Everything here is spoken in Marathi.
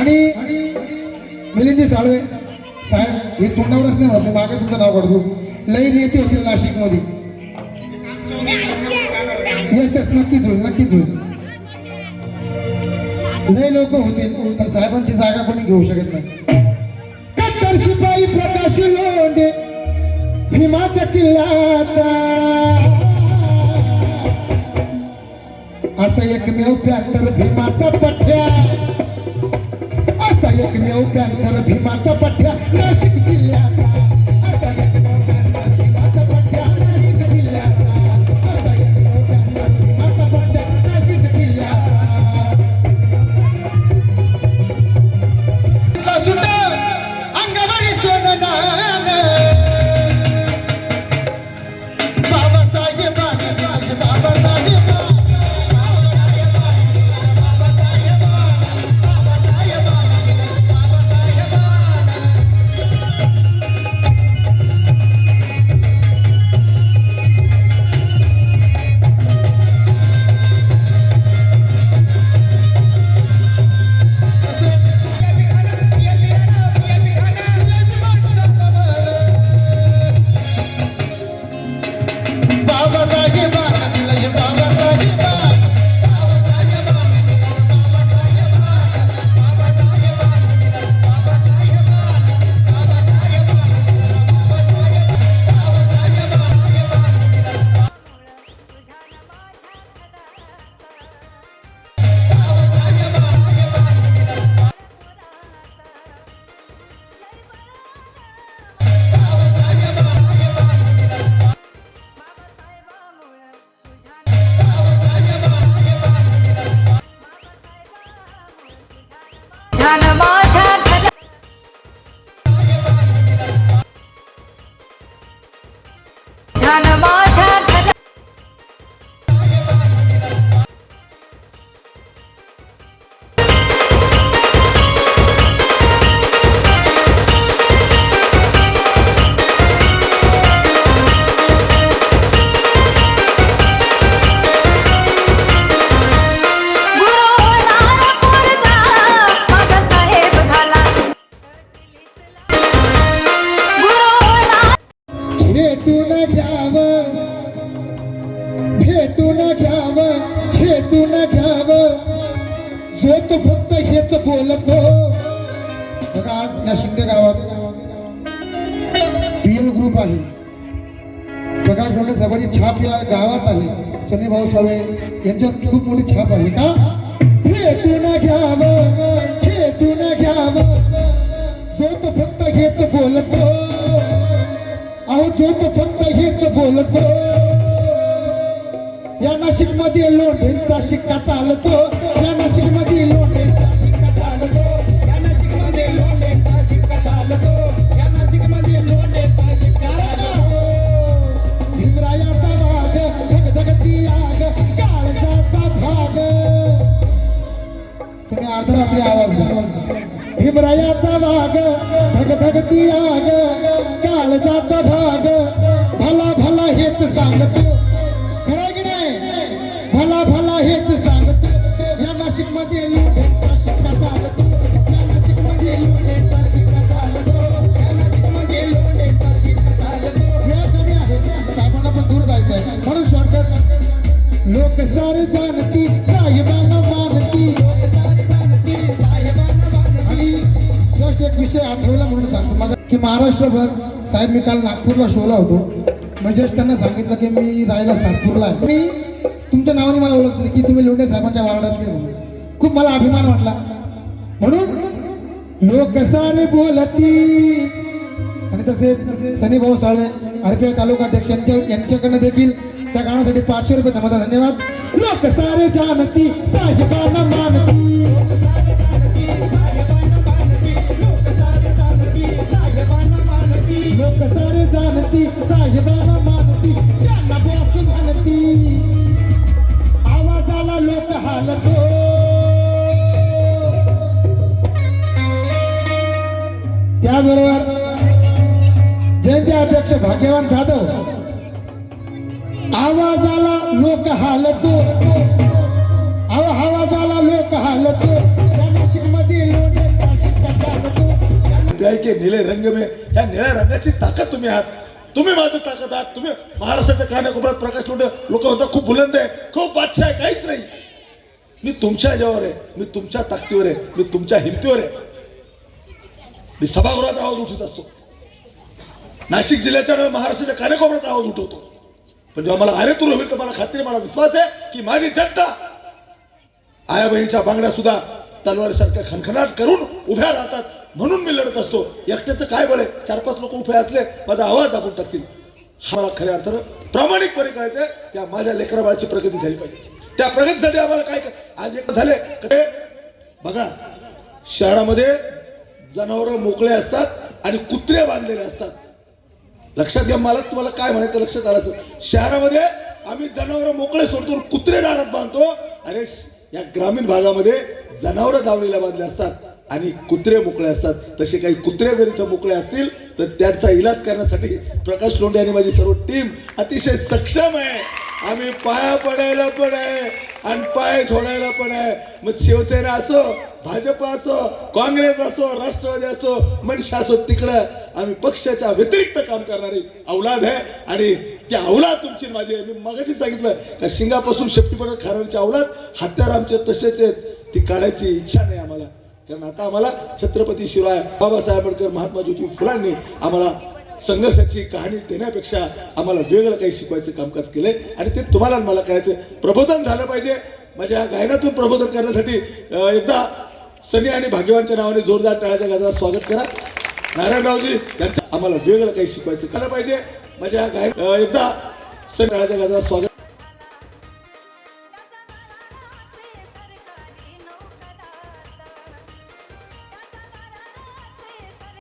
आणि मिलिंदी साळवे साहेब हे तोंडावरच नाही म्हणत मी मागे तुमचं नाव काढतो. लई नेते होतील नाशिकमध्ये येस येस नक्कीच होईल नक्कीच होईल. लई लोक होतील तर साहेबांची जागा कोणी घेऊ शकत नाही. कत्तर शिपाई प्रकाश लोंडे भीमाच्या किल्ल्याचा. असं एकमेव प्यातर भीमाचा पठ्या असा एकमेव पॅन्थर भीमाचा पठ्या नाशिक जिल्ह्याचा असा भेटून घ्यावं भेटून घ्यावं. जो तो फक्त हेच बोलतो. बघा आज या शिंदे गावात पीएल ग्रुप आहे. प्रकाश डोळे साहेबांची छाप या गावात आहे. सनी भाऊ सावे यांच्यात खूप मोठी छाप आहे का? भेटून घ्यावं भेटून घ्यावं. जो तो फक्त हेच बोलतो. अहो जो तो फक्त हेच बोलतो. या नाशिकमध्ये लोंढेंचा शिक्का चालतो. या नाशिकमध्ये लोंढेंचा शिक्का चालतो. या नाशिकमध्ये लोंढेंचा शिक्का चालतो. या नाशिकमध्ये लोंढेंचा शिक्का चालतो. भीमरायाचा धगधगती आग काळजाचा भाग. तुम्ही अर्धरात्री आवाज भीमरायाचा धगधगती आग काळजाचा भाग. भला भला हेच सांगतो. लोक सारे जाणती साहेबांना मानती आणि जस्ट एक विषय आठवला म्हणून सांगतो माझा की महाराष्ट्रभर साहेब मी काल नागपूरला शोला होतो मग जस्ट त्यांना सांगितलं की मी राहायला सातपूरला आहे मी तुमच्या नावाने मला ओळखतो की तुम्ही लोंढे साहेबांच्या वार्डातले खूप मला अभिमान वाटला म्हणून लोक सारे बोलती आणि तसेच सनी भाऊ साळे आरपीआय तालुका अध्यक्ष यांच्या यांच्याकडनं देखील त्या गाण्यासाठी पाचशे रुपये धमादा धन्यवाद. लोक सारे जानती साहेबांना मानती लोक सारे जानती साहेबांना मानती त्यांना बॉस म्हणती आवाजाला लोक हालतो. त्याचबरोबर जयंती अध्यक्ष भाग्यवान जाधव आवाजाला लोक हालतो. आवाजाला लोक हालतो. नाशिकमध्ये निळे रंग मे. या निळ्या रंगाची ताकद तुम्ही आहात. तुम्ही माझं ताकद आहात. तुम्ही महाराष्ट्राच्या कानाकोपऱ्यात प्रकाश लोंढे. लोक म्हणतात खूप बुलंद आहे. खूप बादशाह आहे. काहीच नाही. मी तुमच्या याच्यावर आहे. मी तुमच्या ताकदीवर आहे. मी तुमच्या हिमतीवर आहे. मी सभागृहात आवाज उठत असतो. नाशिक जिल्ह्याच्या महाराष्ट्राच्या कानाकोपऱ्यात आवाज उठवतो. पण जेव्हा मला अरे तुर होईल तर मला खात्री मला विश्वास आहे की माझी जनता आया बहिणीच्या बांगड्या सुद्धा तलवारीसारख्या खणखणाट करून उभ्या राहतात म्हणून मी लढत असतो. एकट्याचं काय बळ? आहे चार पाच लोक उभे असले माझा आवाज दाखवून टाकतील. हा मला खऱ्या अर्थानं प्रामाणिकपणे करायचंय त्या माझ्या लेकराबाळाची प्रगती झाली पाहिजे. त्या प्रगतीसाठी आम्हाला काय आज एक झाले कडे बघा शहरामध्ये जनावरं मोकळे असतात आणि कुत्रे बांधलेले असतात. लक्षात घ्या मला तुम्हाला काय म्हणायचं लक्षात आलं असं शहरामध्ये आम्ही जनावरं मोकळे सोडतो कुत्रे दारात बांधतो अरे या ग्रामीण भागामध्ये जनावरं दावलेल्या बांधले असतात आणि कुत्रे मोकळे असतात. तसे काही कुत्रे जर इथं मोकळे असतील तर त्यांचा इलाज करण्यासाठी प्रकाश लोंढे आणि माझी सर्व टीम अतिशय सक्षम आहे. आम्ही पाया पडायला पण आहे आणि पाय सोडायला पण आहे. मग शिवसेना असो भाजप असो काँग्रेस असो राष्ट्रवादी असो मनुष्य असो तिकडं आम्ही पक्षाच्या व्यतिरिक्त काम करणारी अवलाद आहे. आणि ती अवलाद तुमची माझी मी मगाशी सांगितलं का शिंगापासून शेपटीपर्यंत खाणारीचे अवलाद हत्यार आमचे तसेच आहेत. ती काढायची इच्छा नाही आम्हाला. कारण आता आम्हाला छत्रपती शिवाय बाबासाहेब आंबेडकर महात्मा ज्योतिबा फुलांनी आम्हाला संघर्षाची कहाणी देण्यापेक्षा आम्हाला वेगळं काही शिकवायचं कामकाज केलंय. आणि ते तुम्हाला मला करायचं. प्रबोधन झालं पाहिजे. माझ्या गायनातून प्रबोधन करण्यासाठी एकदा सनी आणि भाग्यवानच्या नावाने जोरदार टाळ्याच्या गजरात स्वागत करा. नारायणरावजी त्यांचं आम्हाला वेगळं काही शिकवायचं. केलं पाहिजे. माझ्या गाय एकदा सनी टाळ्याच्या गजरात स्वागत